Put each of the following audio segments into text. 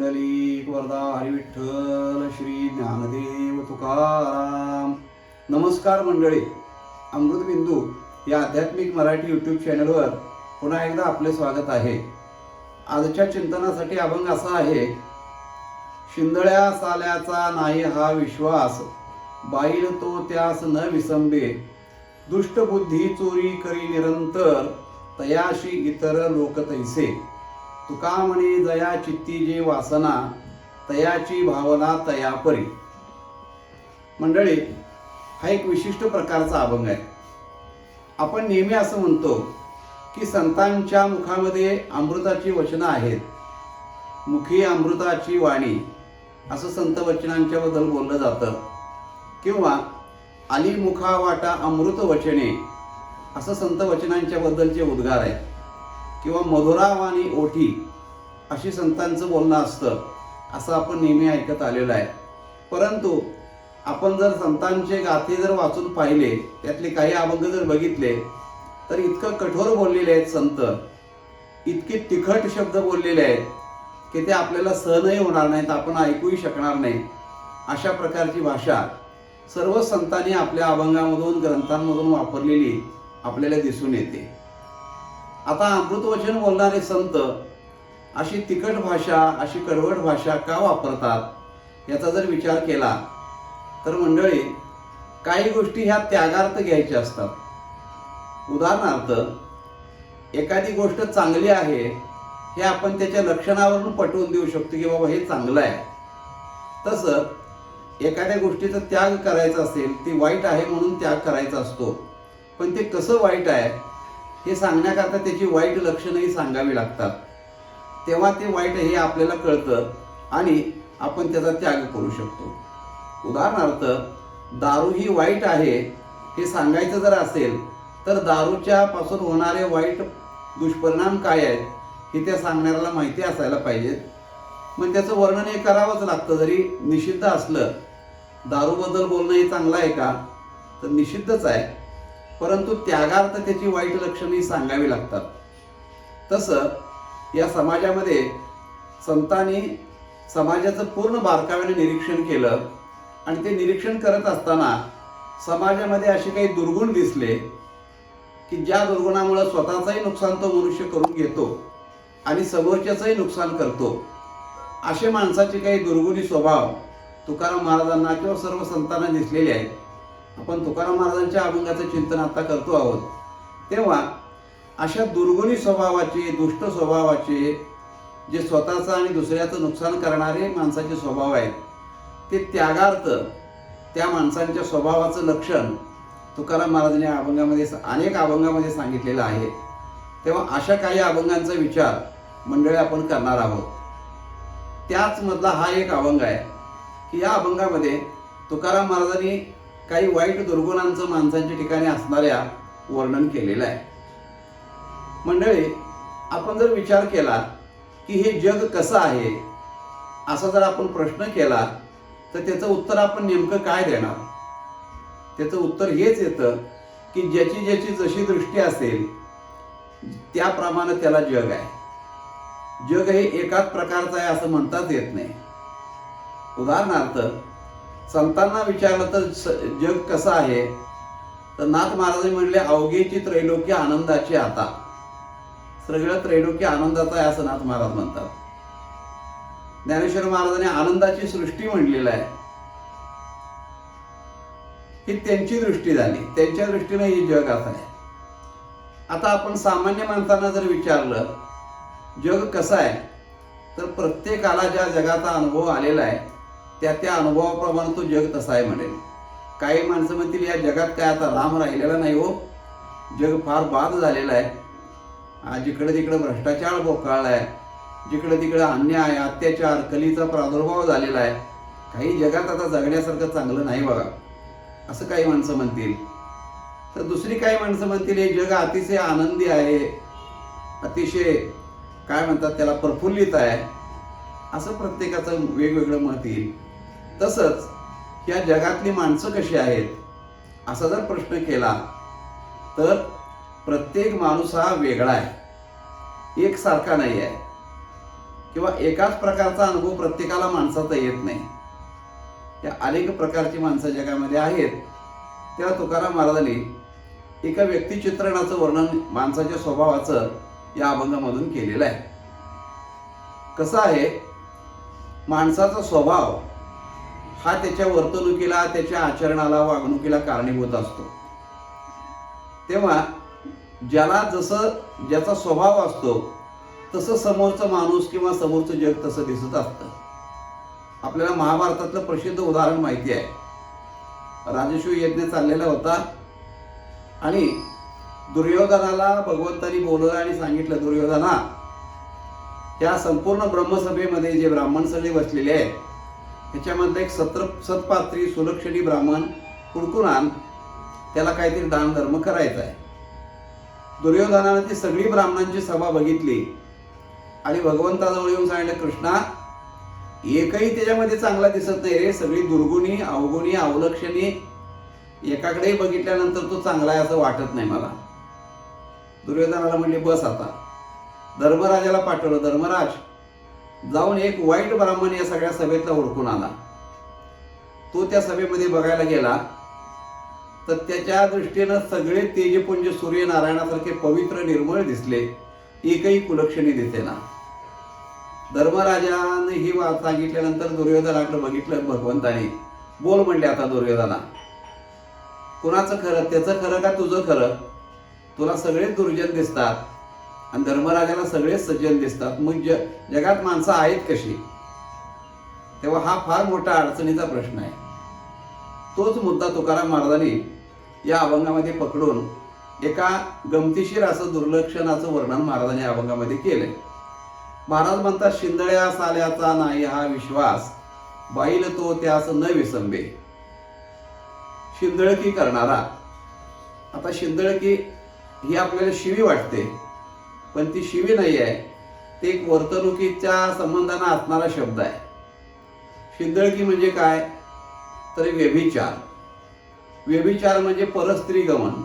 मंडळी वरदा हरिविठ्ठल श्री ज्ञानदेव तुकाराम. नमस्कार मंडळी. अमृतबिंदू या आध्यात्मिक मराठी यूट्यूब चॅनलवर पुन्हा एकदा आपले स्वागत आहे. आजच्या चिंतनासाठी अभंग असा आहे शिंदळ्या साल्याचा नाही हा विश्वास बाईल तो त्यास न विसंबे. दुष्टबुद्धी चोरी करी निरंतर तयाशी इतर लोक तैसे. तुका म्हणे जया चित्ती जे वासना तयाची भावना तया परी मंडळी हा एक विशिष्ट प्रकारचा अभंग आहे. आपण नेहमी असं म्हणतो की संतांच्या मुखामध्ये अमृताची वचनं आहेत. मुखी अमृताची वाणी असं संत वचनांच्याबद्दल बोललं जातं. किंवा आली मुखा वाटा अमृत वचने असं संत वचनांच्याबद्दलचे उद्गार आहेत. किंवा मधुरावाणी ओठी अशी संतांचं बोलणं असतं असं आपण नेहमी ऐकत आलेलं आहे. परंतु आपण जर संतांचे गाथे जर वाचून पाहिले त्यातले काही अभंग जर बघितले तर इतकं कठोर बोललेले आहेत संत इतके तिखट शब्द बोललेले आहेत की ते आपल्याला सहनही होणार नाहीत आपण ऐकूही शकणार नाही. अशा प्रकारची भाषा सर्व संतांनी आपल्या अभंगामधून ग्रंथांमधून वापरलेली आपल्याला दिसून येते. आता अमृतवचन बोलणारे संत अशी तिखट भाषा अशी कडवट भाषा का वापरतात? याचा जर विचार केला तर मंडळी काही गोष्टी ह्या त्यागार्थ घ्यायच्या असतात. उदाहरणार्थ एखादी गोष्ट चांगली आहे हे आपण त्याच्या लक्षणावरून पटवून देऊ शकतो की बाबा हे चांगलं आहे. तसं एखाद्या गोष्टीचा त्याग करायचा असेल ती वाईट आहे म्हणून त्याग करायचा असतो. पण ते कसं वाईट आहे हे सांगण्याकरता त्याची वाईट लक्षणंही सांगावी लागतात. तेव्हा ते वाईट हे आपल्याला कळतं आणि आपण त्याचा त्याग करू शकतो. उदाहरणार्थ दारू ही वाईट आहे हे सांगायचं जर असेल तर दारूच्या पासून होणारे वाईट दुष्परिणाम काय आहेत हे त्या सांगणाऱ्याला माहिती असायला पाहिजेत. मग त्याचं वर्णन हे करावंच लागतं. जरी निषिद्ध असलं दारूबद्दल बोलणं हे चांगलं आहे का? तर निषिद्धच आहे. परंतु त्यागार्थ त्याची वाईट लक्षणे सांगावी लागतात. तसं या समाजामध्ये संतांनी समाजाचं पूर्ण बारकाव्याने निरीक्षण केलं आणि ते निरीक्षण करत असताना समाजामध्ये असे काही दुर्गुण दिसले की ज्या दुर्गुणामुळं स्वतःचंही नुकसान तो मनुष्य करून घेतो आणि समोरच्याचंही नुकसान करतो असे माणसाचे काही दुर्गुणी स्वभाव तुकाराम महाराजांना किंवा सर्व संतांना दिसलेले आहेत. आपण तुकाराम महाराजांच्या अभंगाचं चिंतन आता करतो आहोत. तेव्हा अशा दुर्गुणी स्वभावाचे दुष्ट स्वभावाचे जे स्वतःचं आणि दुसऱ्याचं नुकसान करणारे माणसाचे स्वभाव आहेत ते त्यागार्थ त्या माणसांच्या स्वभावाचं लक्षण तुकाराम महाराजांनी अभंगामध्ये अनेक अभंगामध्ये सांगितलेलं आहे. तेव्हा अशा काही अभंगांचा विचार मंडळी आपण करणार आहोत. त्याचमधला हा एक अभंग आहे की या अभंगामध्ये तुकाराम महाराजांनी काही वाईट दुर्गुणांचं माणसांच्या ठिकाणी असणाऱ्या वर्णन केलेलं आहे. मंडळी आपण जर विचार केला की हे जग कसं आहे असा जर आपण प्रश्न केला तर त्याचं उत्तर आपण नेमकं काय देणार? त्याचं उत्तर हेच येतं की ज्याची ज्याची जशी दृष्टी असेल त्याप्रमाणे त्याला जग आहे. जग हे एकाच प्रकारचं आहे असं म्हणताच येत नाही. उदाहरणार्थ संतांना विचारलं तर जग कसं आहे? तर नाथ महाराज म्हणले अवघेची त्रैलोक्य आनंदाची आता. सगळं त्रैलोक्य आनंदाचं आहे असं नाथ महाराज म्हणतात. ज्ञानेश्वर महाराजांनी आनंदाची सृष्टी म्हणलेलं आहे. ही त्यांची दृष्टी झाली. त्यांच्या दृष्टीने ही जग असं आहे. आता आपण सामान्य माणसांना जर विचारलं जग कसं आहे? तर प्रत्येकाला ज्या जगाचा अनुभव आलेला आहे त्या त्या अनुभवाप्रमाणे तो जग तसा आहे म्हणेल काही माणसं म्हणतील या जगात काय आता राम राहिलेला नाही हो. जग फार बाद झालेलं आहे. जिकडं जिकडे तिकडे भ्रष्टाचार बोकाळला आहे जिकडे तिकडे अन्याय अत्याचार कलीचा प्रादुर्भाव झालेला आहे. काही जगात आता जगण्यासारखं चांगलं नाही बघा. असं काही माणसं म्हणतील. तर दुसरी काही माणसं म्हणतील हे जग अतिशय आनंदी आहे. अतिशय काय म्हणतात त्याला प्रफुल्लित आहे. असं प्रत्येकाचं वेगवेगळं मत येईल. तसंच या जगातली माणसं कशी आहेत असा जर प्रश्न केला तर प्रत्येक माणूस हा वेगळा आहे. एकसारखा नाही आहे. किंवा एकाच प्रकारचा अनुभव प्रत्येकाला माणसाचा येत नाही. या अनेक प्रकारची माणसं जगामध्ये आहेत. तेव्हा तुकाराम महाराजांनी एका व्यक्तिचित्रणाचं वर्णन माणसाच्या स्वभावाचं या अभंगामधून केलेलं आहे. कसं आहे? माणसाचा स्वभाव हा त्याच्या वर्तणुकीला त्याच्या आचरणाला वागणुकीला कारणीभूत असतो. तेव्हा ज्याला जसं ज्याचा स्वभाव असतो तसं समोरचं माणूस किंवा समोरचं जग तसं दिसत असतं. आपल्याला महाभारतातलं प्रसिद्ध उदाहरण माहिती आहे. राजस्वी यज्ञ चाललेला होता. आणि दुर्योधनाला भगवंतानी बोलवलं आणि सांगितलं दुर्योधना या संपूर्ण ब्रह्मसभेमध्ये जे ब्राह्मण सगळे बसलेले आहेत ह्याच्यामधलं एक सत्र सत्पात्री सुलक्षणी ब्राह्मण हुडकून आण त्याला काहीतरी दान धर्म करायचा आहे. दुर्योधनानं ती सगळी ब्राह्मणांची सभा बघितली आणि भगवंताजवळ येऊन सांगितलं कृष्णा एकही त्याच्यामध्ये चांगला दिसत नाही रे. सगळी दुर्गुणी अवगुणी अवलक्षणी एकाकडेही बघितल्यानंतर तो चांगला आहे असं वाटत नाही मला. दुर्योधनाला म्हणले बस आता. धर्मराजाला पाठवलं. धर्मराज जाऊन एक वाईट ब्राह्मण या सगळ्या सभेतला ओळखून आला. तो त्या सभेमध्ये बघायला गेला तर त्याच्या दृष्टीनं सगळे तेजपुंज सूर्यनारायणासारखे पवित्र निर्मळ दिसले एकही कुलक्षणी दिसेना. धर्मराजाने ही वाद सांगितल्यानंतर दुर्योधनाकडे बघितलं भगवंताने. बोल म्हणले आता दुर्योधना कुणाचं खरं? त्याचं खरं का तुझं खरं? तुला सगळेच दुर्जन दिसतात. आणि धर्मराजाला सगळेच सज्जन दिसतात. मग ज जगात माणसं आहेत कशी? तेव्हा हा फार मोठा अडचणीचा प्रश्न आहे. तोच मुद्दा तुकाराम महाराजांनी या अभंगामध्ये पकडून एका गमतीशीर असं दुर्लक्षणाचं वर्णन महाराजांनी अभंगामध्ये केलंय. महाराज म्हणतात शिंदळ्या साल्याचा नाही हा विश्वास. बाईल तो त्यास न विसंबे. शिंदळकी करणारा. आता शिंदळकी ही आपल्याला शिवी वाटते. पण ती शिवी नाही आहे. ते एक वर्तणुकीच्या संबंधानं असणारा शब्द आहे. शिंदळकी म्हणजे काय? तर व्यभिचार. व्यभिचार म्हणजे परस्त्री गमन.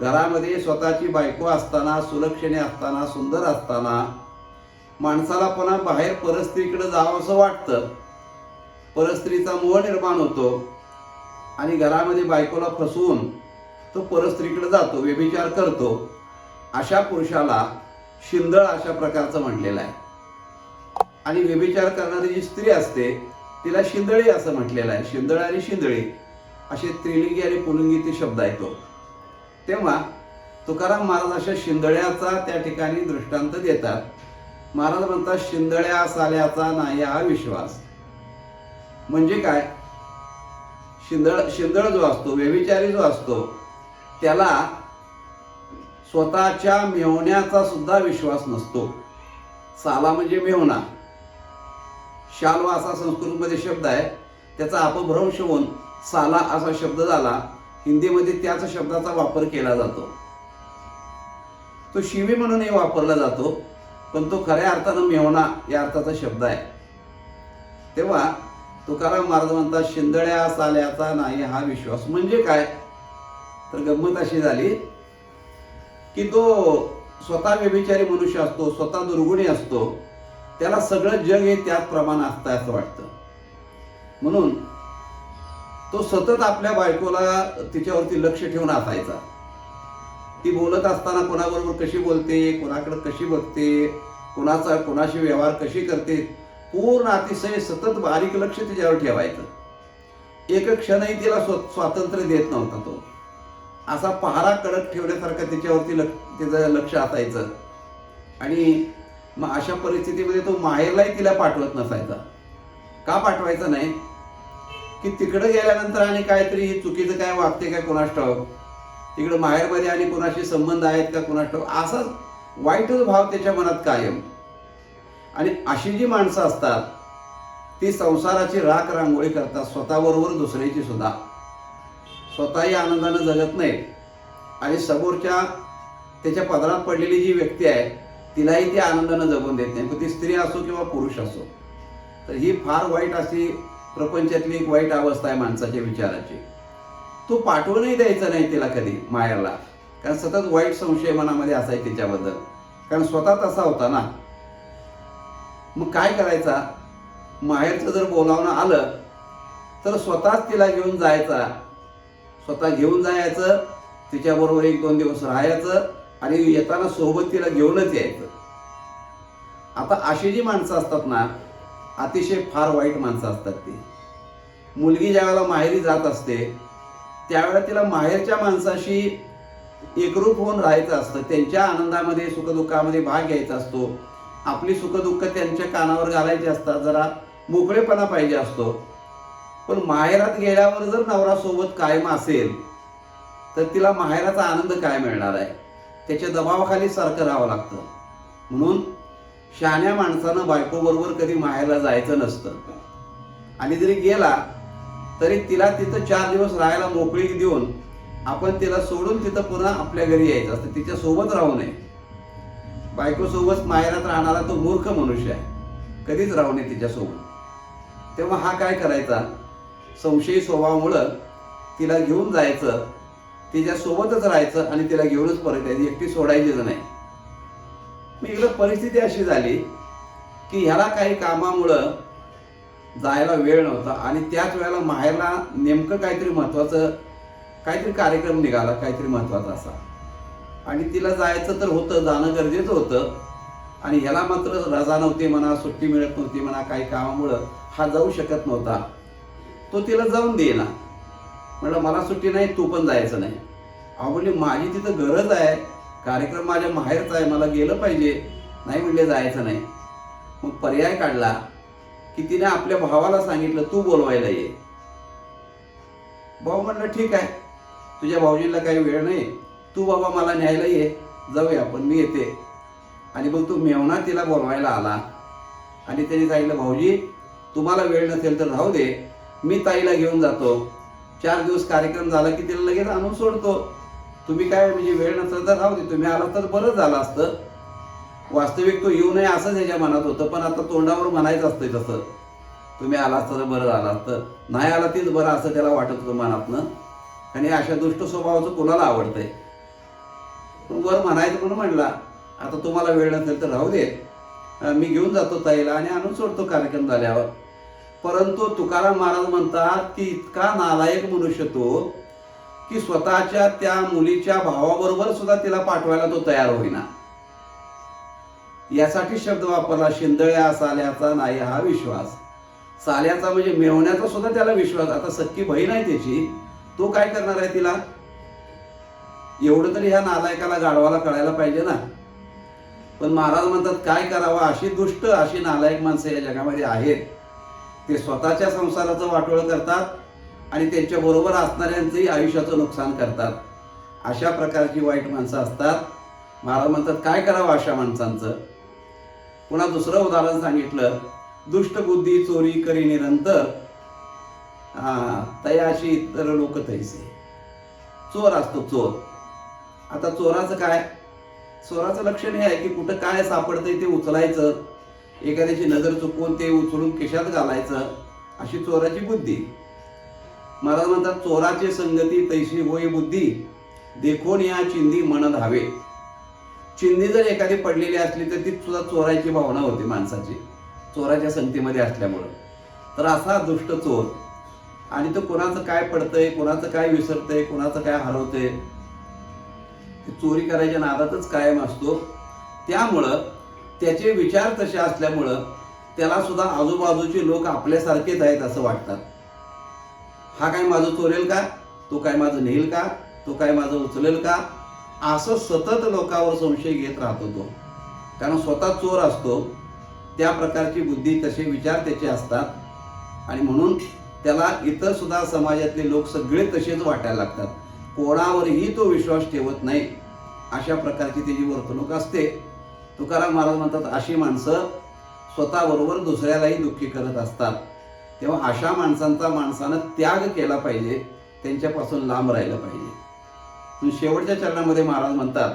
घरामध्ये स्वतःची बायको असताना सुलक्षणे असताना सुंदर असताना माणसाला पुन्हा बाहेर परस्त्रीकडे जावं असं वाटतं. परस्त्रीचा मोह निर्माण होतो आणि घरामध्ये बायकोला फसवून तो परस्त्रीकडे जातो व्यभिचार करतो. अशा पुरुषाला शिंदळ अशा प्रकारचं म्हटलेलं आहे. आणि व्यभिचार करणारी जी स्त्री असते तिला शिंदळी असं म्हटलेलं आहे. शिंदळ आणि शिंदळी असे त्रिलिंगी आणि पुलिंगी ते शब्द आहे तो. तेव्हा तुकाराम महाराज अशा शिंदळ्याचा त्या ठिकाणी दृष्टांत देतात. महाराज म्हणतात शिंदळ्या साल्याचा नाही हा विश्वास. म्हणजे काय? शिंदळ शिंदळ जो असतो व्यभिचारी जो असतो त्याला स्वतःच्या मेवण्याचा सुद्धा विश्वास नसतो. साला म्हणजे मेवणा. शालवा असा संस्कृतमध्ये शब्द आहे त्याचा अपभ्रंश होऊन साला असा शब्द झाला हिंदीमध्ये त्याच शब्दाचा वापर केला जातो. तो शिवी म्हणूनही वापरला जातो पण तो खऱ्या अर्थानं मेवणा या अर्थाचा शब्द आहे. तेव्हा तुकाराम महाराज म्हणतात शिंदळ्या साल्याचा नाही हा विश्वास. म्हणजे काय? तर गंमत अशी झाली की तो स्वतः व्यभिचारी मनुष्य असतो स्वतः दुर्गुणी असतो त्याला सगळं जग हे त्याच प्रमाण असतं असं वाटतं. म्हणून तो सतत आपल्या बायकोला तिच्यावरती लक्ष ठेवून असायचा. ती बोलत असताना कोणाबरोबर कशी बोलते कोणाकडे कशी बघते कोणाचा कोणाशी व्यवहार कशी करते पूर्ण अतिशय सतत बारीक लक्ष तिच्यावर ठेवायचं. एक क्षणही तिला स्व स्वातंत्र्य देत नव्हता तो. असा पहारा कडक ठेवण्यासारखा तिच्यावरती लक्ष तिचं लक्ष असायचं. आणि मग अशा परिस्थितीमध्ये तो माहेरलाही तिला पाठवत नसायचा. का पाठवायचा नाही? की तिकडं गेल्यानंतर आणि काहीतरी चुकीचं काय वागते काय कोणास ठाऊक? तिकडं माहेरमध्ये आणि कोणाशी संबंध आहेत का कोणास ठाऊक? असाच वाईटच भाव त्याच्या मनात कायम. आणि अशी जी माणसं असतात ती संसाराची राख रांगोळी करतात स्वतःबरोबर दुसऱ्याची सुद्धा. स्वतःही आनंदानं जगत नाही. आणि समोरच्या त्याच्या पदरात पडलेली जी व्यक्ती आहे तिलाही ती आनंदानं जगून देत नाही. मग ती स्त्री असो किंवा पुरुष असो तर ही फार वाईट अशी प्रपंचातली एक वाईट अवस्था आहे माणसाच्या विचाराची. तो पाठवूनही द्यायचा नाही तिला कधी मायाला. कारण सतत वाईट संशय मनामध्ये असायचे तिच्याबद्दल. कारण स्वतः तसा होता ना. मग काय करायचा? माहेरचं जर बोलावणं आलं तर स्वतःच तिला घेऊन जायचा. स्वतः घेऊन जायचं तिच्याबरोबर एक दोन दिवस राहायचं आणि येताना सोबत तिला घेऊनच यायचं. आता अशी जी माणसं असतात ना अतिशय फार वाईट माणसं असतात ती. मुलगी ज्या वेळेला माहेरी जात असते त्यावेळेला तिला माहेरच्या माणसाशी एकरूप होऊन राहायचं असतं. त्यांच्या आनंदामध्ये सुखदुःखामध्ये भाग घ्यायचा असतो. आपली सुखदुःख त्यांच्या कानावर घालायची असतात. जरा मोकळेपणा पाहिजे असतो. पण माहेरात गेल्यावर जर नवरा सोबत कायम असेल तर तिला माहेराचा आनंद काय मिळणार आहे? त्याच्या दबावाखाली सारखं राहावं लागतं. म्हणून शहाण्या माणसानं बायकोबरोबर कधी माहेरला जायचं नसतं. आणि जरी गेला तरी तिला तिथं चार दिवस राहायला मोकळी देऊन आपण तिला सोडून तिथं पुन्हा आपल्या घरी यायचं असतं. तिच्यासोबत राहू नये. बायकोसोबत माहेरात राहणारा तो मूर्ख मनुष्य आहे. कधीच राहू नये तिच्यासोबत. तेव्हा हा काय करायचा? संशयी स्वभावामुळं तिला घेऊन जायचं तिच्यासोबतच राहायचं आणि तिला घेऊनच परत यायचं. एकटी सोडायचीच नाही. मग इकडं परिस्थिती अशी झाली की ह्याला काही कामामुळं जायला वेळ नव्हता आणि त्याच वेळेला माहेरला नेमकं काहीतरी महत्त्वाचं काहीतरी कार्यक्रम निघाला काहीतरी महत्त्वाचा असा. आणि तिला जायचं तर होतं जाणं गरजेचं होतं. आणि ह्याला मात्र रजा नव्हती म्हणा सुट्टी मिळत नव्हती म्हणा काही कामामुळं हा जाऊ शकत नव्हता. तो तिला जाऊन देईना. म्हटलं मला सुट्टी नाही तू पण जायचं नाही. अहो म्हणजे माझी तिथं गरज आहे. कार्यक्रम माझ्या माहेरचा आहे. मला गेलं पाहिजे. नाही म्हणले जायचं नाही. मग पर्याय काढला की तिने आपल्या भावाला सांगितलं तू बोलवायला ये. भाऊ म्हणलं ठीक आहे. तुझ्या भाऊजीला काही वेळ नाही. तू बाबा मला न्यायला ये. जाऊया पण मी येते. आणि मग तो मेवणा तिला बोलवायला आला. आणि त्याने सांगितलं भाऊजी तुम्हाला वेळ नसेल तर राहू दे. मी ताईला घेऊन जातो. चार दिवस कार्यक्रम झाला की तिला लगेच आणून सोडतो. तुम्ही काय म्हणजे वेळ नसेल तर राहू दे. तुम्ही आला तर बरं झालं असतं. वास्तविक तो येऊ नये असंच ह्याच्या मनात होतं पण आता तोंडावर म्हणायचं असतं तसं. तुम्ही आला असतं तर बरं झालं असतं. नाही आला तीच बरं असं त्याला वाटत होतं मनातनं. आणि अशा दुष्ट स्वभावाचं कोणाला आवडतंय? पण वर म्हणायचं म्हणून म्हणला आता तुम्हाला वेळ नसेल तर राहू दे. मी घेऊन जातो ताईला आणि आणून सोडतो कार्यक्रम झाल्यावर. परंतु तुकाराम महाराज म्हणतात की इतका नालायक मनुष्य तो की स्वतःच्या त्या मुलीच्या भावाबरोबर सुद्धा तिला पाठवायला तो तयार होईना. यासाठी शब्द वापरला शिंदळ्या साल्याचा नाही हा विश्वास. साल्याचा म्हणजे मिळवण्याचा सुद्धा त्याला विश्वास. आता सख्खी बहीण आहे त्याची तो काय करणार आहे तिला? एवढं तरी ह्या नालायकाला गाढवाला कळायला पाहिजे ना. पण महाराज म्हणतात काय करावं? अशी दुष्ट अशी नालायक माणसं या जगामध्ये आहेत. ते स्वतःच्या संसाराचं वाटोळ करतात आणि त्यांच्या बरोबर असणाऱ्यांचंही आयुष्याचं नुकसान करतात. अशा प्रकारची वाईट माणसं असतात. महाराज म्हणतात काय करावं अशा माणसांचं? पुन्हा दुसरं उदाहरण सांगितलं. दुष्ट बुद्धी चोरी करी निरंतर हा तयाशी इतर लोक तैसे. चोर असतो चोर. आता चोराचं काय? चोराचं लक्षण हे आहे की कुठं काय सापडतंय ते उचलायचं. एखाद्याची नजर चुकवून ते उचलून खिशात घालायचं अशी चोराची बुद्धी. महाराज म्हणतात चोराची संगती तैशी होई बुद्धी देखून या चिंदी मन धावे चिंदी जर एखादी पडलेली असली तर ती सुद्धा चोराची भावना होती माणसाची चोराच्या संगतीमध्ये असल्यामुळं. तर असा दुष्ट चोर आणि तो कोणाचं काय पडतंय कोणाचं काय विसरतंय कोणाचं काय हरवतंय चोरी करायच्या नादातच कायम असतो. त्यामुळं त्याचे विचार तसे असल्यामुळं त्याला सुद्धा आजूबाजूचे लोक आपल्यासारखेच आहेत असं वाटतात हा काय माझं चोरेल का? तो काय माझं नेईल का? तो काय माझं उचलेल का? असं सतत लोकांवर संशय घेत राहतो तो. कारण स्वतः चोर असतो त्या प्रकारची बुद्धी तसे विचार त्याचे असतात. आणि म्हणून त्याला इतर सुद्धा समाजातले लोक सगळे तसेच वाटायला लागतात. कोणावरही तो विश्वास ठेवत नाही. अशा प्रकारची त्याची वर्तणूक असते. तुकाराम महाराज म्हणतात अशी माणसं स्वतःबरोबर दुसऱ्यालाही दुःखी करत असतात. तेव्हा अशा माणसांचा माणसानं त्याग केला पाहिजे त्यांच्यापासून लांब राहिलं पाहिजे. पण शेवटच्या चरणामध्ये महाराज म्हणतात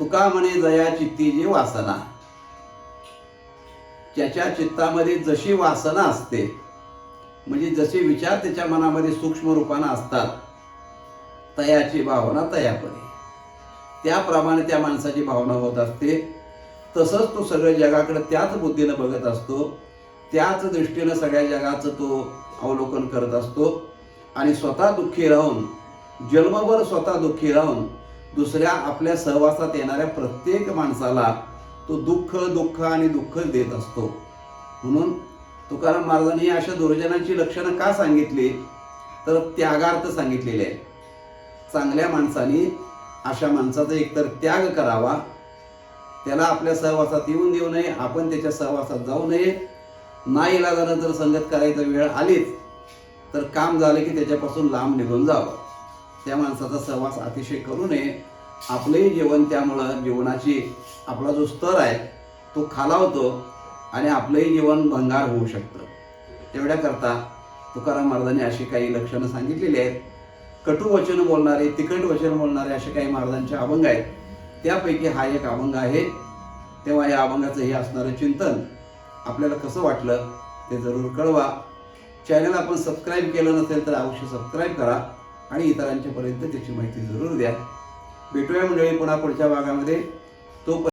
तुका म्हणे जया चित्ती जी वासना. ज्याच्या चित्तामध्ये जशी वासना असते म्हणजे जसे विचार त्याच्या मनामध्ये सूक्ष्म रूपानं असतात तयाची भावना तयापणे त्याप्रमाणे त्या माणसाची भावना होत असते. तसंच तो सगळ्या जगाकडे त्याच बुद्धीनं बघत असतो त्याच दृष्टीनं सगळ्या जगाचं तो अवलोकन करत असतो आणि स्वतः दुःखी राहून जन्मभर स्वतः दुःखी राहून दुसऱ्या आपल्या सहवासात येणाऱ्या प्रत्येक माणसाला तो दुःख दुःख आणि दुःख देत असतो. म्हणून तुकाराम महाराजांनी अशा दुर्जनाची लक्षणं का सांगितली? तर त्यागार्थ सांगितलेले आहे. चांगल्या माणसाने अशा माणसाचा एकतर त्याग करावा त्याला आपल्या सहवासात येऊन देऊ नये आपण त्याच्या सहवासात जाऊ नये. नाही इलाजानं जर संगत करायचा वेळ आलीच तर काम झालं की त्याच्यापासून लांब निघून जावं. त्या माणसाचा सहवास अतिशय करू नये. आपलंही जीवन त्यामुळं जीवनाची आपला जो स्तर आहे तो खालावतो आणि आपलंही जीवन भंगार होऊ शकतं. एवढ्याकरता तुकाराम महाराजांनी अशी काही लक्षणं सांगितलेली आहेत. कटू वचन बोलणारे तिखट वचन बोलणारे असे काही महाराजांचे अभंग आहेत. त्यापैकी हा एक अभंग आहे. तेव्हा या अभंगाचं हे असणारं चिंतन आपल्याला कसं वाटलं ते जरूर कळवा. चॅनल आपण सबस्क्राईब केलं नसेल तर अवश्य सबस्क्राईब करा आणि इतरांच्यापर्यंत त्याची माहिती जरूर द्या. भेटूया मंडळी पुन्हा पुढच्या भागामध्ये. तो